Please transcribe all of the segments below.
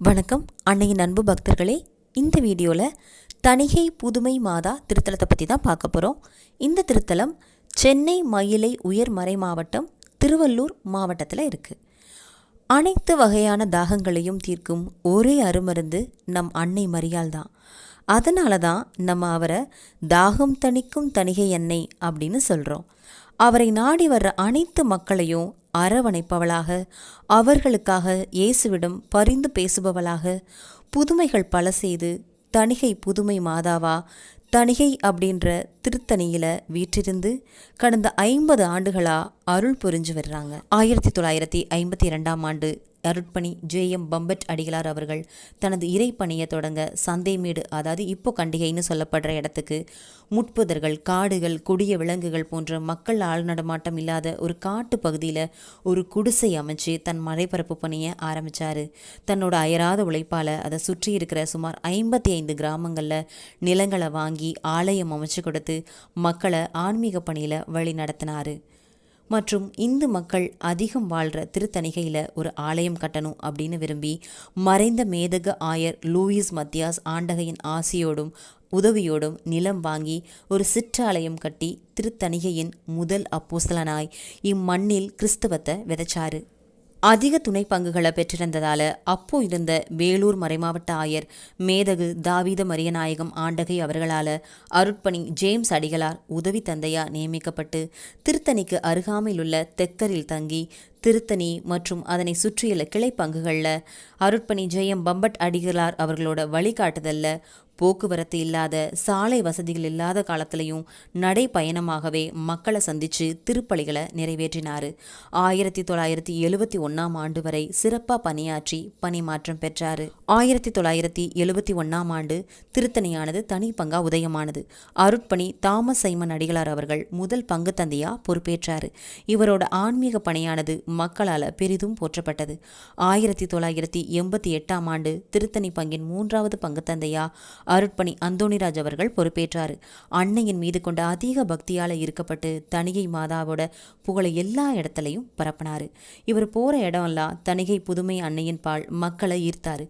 வணக்கம். அன்னையின் அன்பு பக்தர்களே இந்த வீடியோவில் தணிகை புதுமை மாதா திருத்தலத்தை பற்றி தான் பார்க்க போகிறோம் இந்த திருத்தலம் சென்னை மயிலை உயர்மறை மாவட்டம் திருவள்ளூர் மாவட்டத்தில் இருக்குது அனைத்து வகையான தாகங்களையும் தீர்க்கும் ஒரே அருமருந்து நம் அன்னை மரியாள் தான். அதனால தான் நம்ம அவரை தாகம் தணிக்கும் தணிகை எண்ணெய் அப்படின்னு சொல்கிறோம் அவரை நாடி வர்ற அனைத்து மக்களையும் அரவணைப்பவளாக அவர்களுக்காக இயேசுவிடம் பரிந்து பேசுபவளாக புதுமைகள் பல செய்து தணிகை புதுமை மாதாவா தணிகை அப்படின்ற திருத்தணியில் வீற்றிருந்து கடந்த ஐம்பது ஆண்டுகளா அருள் புரிஞ்சு வர்றாங்க. ஆயிரத்தி தொள்ளாயிரத்தி ஐம்பத்தி ரெண்டாம் ஆண்டு அருட்பணி ஜே எம் பம்பட் அடிகளார் அவர்கள் தனது இறைப்பணியை தொடங்க சந்தைமேடு அதாவது இப்போ கண்டிகைன்னு சொல்லப்படுற இடத்துக்கு முட்புதர்கள் காடுகள் கொடிய விலங்குகள் போன்ற மக்கள் ஆள் நடமாட்டம் இல்லாத ஒரு காட்டு பகுதியில் ஒரு குடிசை அமைச்சு தன் மலைப்பரப்பு பணியை ஆரம்பித்தார் தன்னோட அயராத உழைப்பால் அதை சுற்றி இருக்கிற சுமார் ஐம்பத்தி ஐந்து கிராமங்களில் நிலங்களை வாங்கி ஆலயம் அமைச்சு கொடுத்து மக்களை ஆன்மீக பணியில் வழி நடத்தினார். மற்றும் இந்து மக்கள் அதிகம் வாழ்கிற திருத்தணிகையில் ஒரு ஆலயம் கட்டணும் அப்படின்னு விரும்பி மறைந்த மேதக ஆயர் லூயிஸ் மத்தியாஸ் ஆண்டகையின் ஆசியோடும் உதவியோடும் நிலம் வாங்கி ஒரு சிற்றாலயம் கட்டி திருத்தணிகையின் முதல் அப்போஸ்தலனாய் இம்மண்ணில் கிறிஸ்தவத்தை விதைச்சாரு. அதிக துணை பங்குகளை பெற்றிருந்ததால அப்போ இருந்த வேலூர் மறைமாவட்ட ஆயர் மேதகு தாவீத மரியநாயகம் ஆண்டகை அவர்களால் அருட்பணி ஜேம்ஸ் அடிகளார் உதவி தந்தையா நியமிக்கப்பட்டு திருத்தணிக்கு அருகாமையில் உள்ள தெக்கரில் தங்கி திருத்தணி மற்றும் அதனை சுற்றியுள்ள கிளை பங்குகளில் அருட்பணி ஜெயம் பம்பட் அடிகளார் அவர்களோட வழிகாட்டுதலில் போக்குவரத்து இல்லாத சாலை வசதிகள் இல்லாத காலத்திலையும் நடைப்பயணமாகவே மக்களை சந்தித்து திருப்பலிகளை நிறைவேற்றினார். ஆயிரத்தி தொள்ளாயிரத்தி எழுவத்தி ஒன்றாம் ஆண்டு வரை சிறப்பாக பணியாற்றி பணிமாற்றம் பெற்றார். ஆயிரத்தி தொள்ளாயிரத்தி எழுவத்தி ஒன்றாம் ஆண்டு திருத்தணியானது தனி பங்கா உதயமானது. அருட்பணி தாமஸ் சைமன் அடிகளார் அவர்கள் முதல் பங்கு தந்தையா பொறுப்பேற்றார். இவரோட ஆன்மீக பணியானது மக்களால் பெரிதும் போற்றப்பட்டது. ஆயிரத்தி தொள்ளாயிரத்தி எண்பத்தி எட்டாம் ஆண்டு திருத்தணி பங்கின் மூன்றாவது பங்கு தந்தையா அருட்பணி அந்தோணிராஜ் அவர்கள் பொறுப்பேற்றார். அன்னையின் மீது கொண்ட அதிக பக்தியால் ஈர்க்கப்பட்டு தணிகை மாதாவோட புகழை எல்லா இடத்துலையும் பரப்பினார். இவர் போகிற இடம்லாம் தணிகை புதுமை அன்னையின் பால் மக்களை ஈர்த்தார்.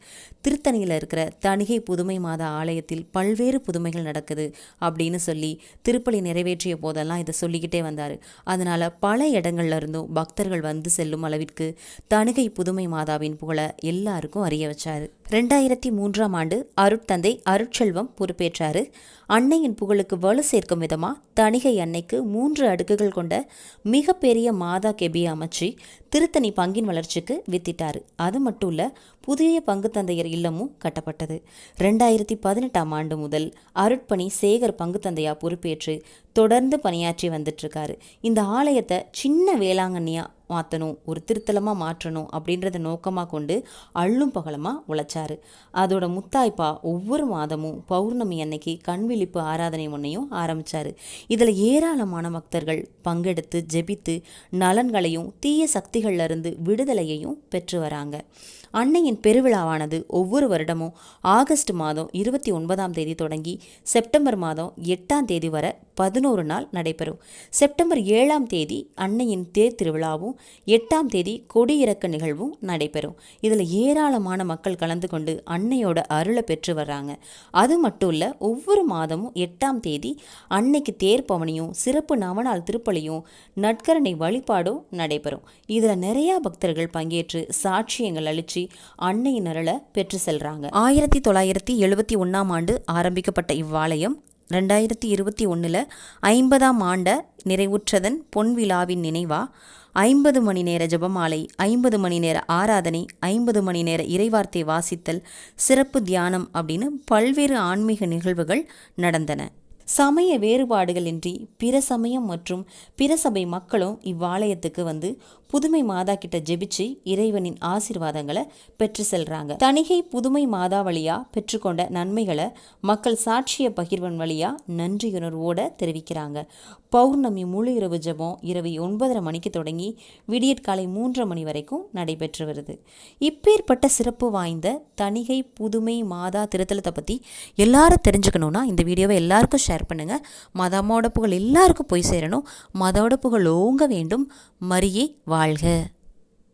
திருத்தணியில் இருக்கிற தணிகை புதுமை மாதா ஆலயத்தில் பல்வேறு புதுமைகள் நடக்குது அப்படின்னு சொல்லி திருப்பலி நிறைவேற்றிய போதெல்லாம் இதை சொல்லிக்கிட்டே வந்தார். அதனால் பல இடங்கள்ல இருந்தும் பக்தர்கள் வந்து செல்லும் அளவிற்கு தணிகை புதுமை மாதாவின் புகழை எல்லாருக்கும் அறிய வச்சார். ரெண்டாயிரத்தி மூன்றாம் ஆண்டு அருட்தந்தை அருட் அருட்செல்வம் பொறுப்பேற்றாரு. அன்னையின் புகழுக்கு வலு சேர்க்கும் விதமாக தணிகை அன்னைக்கு மூன்று அடுக்குகள் கொண்ட மிகப்பெரிய மாதா கெபி அமைச்சு திருத்தணி பங்கின் வளர்ச்சிக்கு வித்திட்டார். அது மட்டும் இல்லை புதிய பங்கு தந்தையர் இல்லமும் கட்டப்பட்டது. ரெண்டாயிரத்தி பதினெட்டாம் ஆண்டு முதல் அருட்பணி சேகர் பங்கு தந்தையா பொறுப்பேற்று தொடர்ந்து பணியாற்றி வந்துட்டுருக்காரு. இந்த ஆலயத்தை சின்ன வேளாங்கண்ணியா மாற்றணும் ஒரு திருத்தலமாக மாற்றணும் அப்படின்றத நோக்கமாக கொண்டு அள்ளும் பகலமாக உழைச்சாரு. அதோட முத்தாய்ப்பா ஒவ்வொரு மாதமும் பௌர்ணமி அன்னைக்கு கண்விழிப்பு ஆராதனை ஒன்றையும் ஆரம்பித்தார் இதில் ஏராளமான பக்தர்கள் பங்கெடுத்து ஜெபித்து நலன்களையும் தீய சக்தி சக்திகள்லேருந்து விடுதலையையும் பெற்று வராங்க. அன்னையின் பெருவிழாவானது ஒவ்வொரு வருடமும் ஆகஸ்ட் மாதம் இருபத்தி ஒன்பதாம் தேதி தொடங்கி செப்டம்பர் மாதம் எட்டாம் தேதி வரை பதினோரு நாள் நடைபெறும். செப்டம்பர் ஏழாம் தேதி அன்னையின் தேர் திருவிழாவும் எட்டாம் தேதி கொடியிறக்க நிகழ்வும் நடைபெறும். இதில் ஏராளமான மக்கள் கலந்து கொண்டு அன்னையோட அருளை பெற்று வர்றாங்க. அது மட்டும் இல்லை ஒவ்வொரு மாதமும் எட்டாம் தேதி அன்னைக்கு தேர் பவனியும் சிறப்பு நவநாள் திருப்பலியும் நட்கரணை வழிபாடும் நடைபெறும். இதில் நிறையா பக்தர்கள் பங்கேற்று சாட்சியங்கள் அளித்து அன்னையின் அருளை பெற்று செல்றாங்க. ஆயிரத்தி தொள்ளாயிரத்தி எழுபத்தி ஒன்றாம் ஆண்டு ஆரம்பிக்கப்பட்ட இவ்வாலயம் ரெண்டாயிரத்தி இருபத்தி ஒன்றில் ஐம்பதாம் ஆண்ட நிறைவுற்றதன் பொன் விழாவின் நினைவா ஐம்பது மணி நேர ஜபமாலை ஐம்பது மணி நேர ஆராதனை ஐம்பது மணி நேர இறைவார்த்தை வாசித்தல் சிறப்பு தியானம் அப்படின்னு பல்வேறு ஆன்மீக நிகழ்வுகள் நடந்தன. சமய வேறுபாடுகளின்றி பிற சமயம் மற்றும் பிற சபை மக்களும் இவ்வாலயத்துக்கு வந்து புதுமை மாதா கிட்ட ஜெபிச்சு இறைவனின் ஆசிர்வாதங்களை பெற்று செல்றாங்க. தணிகை புதுமை மாதா வழியா பெற்றுக்கொண்ட நன்மைகளை மக்கள் சாட்சிய பகிர்வன் வழியா நன்றியுணர்வோட தெரிவிக்கிறாங்க. பௌர்ணமி முழு இரவு ஜபம் இரவு ஒன்பதரை மணிக்கு தொடங்கி விடியற்காலை மூன்றரை மணி வரைக்கும் நடைபெற்று வருது இப்பேற்பட்ட சிறப்பு வாய்ந்த தணிகை புதுமை மாதா திருத்தலத்தை பற்றி எல்லாரும் தெரிஞ்சுக்கணுன்னா இந்த வீடியோவை எல்லாருக்கும் ஷேர் ஷேர் பண்ணுங்கள் மதமோட புகழ் எல்லாருக்கும் போய் சேரணும். மதோட புகழ் ஓங்க வேண்டும். மரியே வாழ்க.